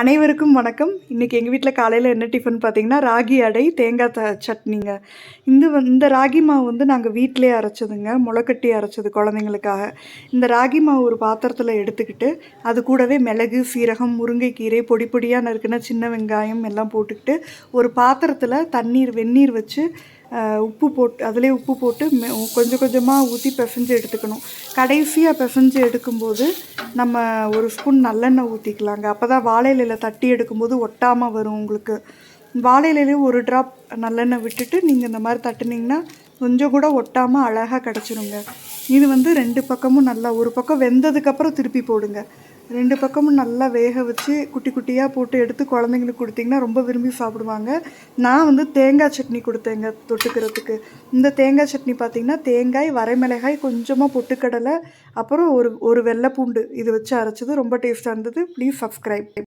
அனைவருக்கும் வணக்கம். இன்றைக்கி எங்கள் வீட்டில் காலையில் என்ன டிஃபன் பார்த்தீங்கன்னா ராகி அடை தேங்காய் த சட்னிங்க. இந்த வந் இந்த ராகி மாவு வந்து நாங்கள் வீட்டிலே அரைச்சதுங்க. முளைக்கட்டி அரைச்சது குழந்தைங்களுக்காக. இந்த ராகி மாவு ஒரு பாத்திரத்தில் எடுத்துக்கிட்டு அது கூடவே மிளகு சீரகம் முருங்கைக்கீரை பொடி பொடியாக நறுக்குன சின்ன வெங்காயம் எல்லாம் போட்டுக்கிட்டு ஒரு பாத்திரத்தில் தண்ணீர் வெந்நீர் வச்சு உப்பு போட்டு அதிலே உப்பு போட்டு கொஞ்சம் கொஞ்சமாக ஊற்றி பிசைஞ்சு எடுத்துக்கணும். கடைசியாக பிசைஞ்சு எடுக்கும்போது நம்ம ஒரு ஸ்பூன் நல்லெண்ணெய் ஊற்றிக்கலாங்க அப்போ தான் வாழை இலையில் தட்டி எடுக்கும்போது ஒட்டாமல் வரும் உங்களுக்கு. வாழையிலையும் ஒரு ட்ராப் நல்லெண்ணெய் விட்டுட்டு நீங்கள் இந்த மாதிரி தட்டுனீங்கன்னா கொஞ்சம் கூட ஒட்டாமல் அழகாக கிடச்சிருங்க. இது வந்து ரெண்டு பக்கமும் நல்லா ஒரு பக்கம் வெந்ததுக்கப்புறம் திருப்பி போடுங்க. ரெண்டு பக்கமும் நல்லா வேக வச்சு குட்டி குட்டியாக போட்டு எடுத்து குழந்தைங்களுக்கு கொடுத்தீங்கன்னா ரொம்ப விரும்பி சாப்பிடுவாங்க. நான் வந்து தேங்காய் சட்னி கொடுத்தேங்க தொட்டுக்கிறதுக்கு. இந்த தேங்காய் சட்னி பார்த்தீங்கன்னா தேங்காய் வரைமிளகாய் கொஞ்சமாக பொட்டுக்கடலை அப்புறம் ஒரு ஒரு வெள்ளைப்பூண்டு இது வச்சு அரைச்சது. ரொம்ப டேஸ்ட்டாக இருந்தது. Please subscribe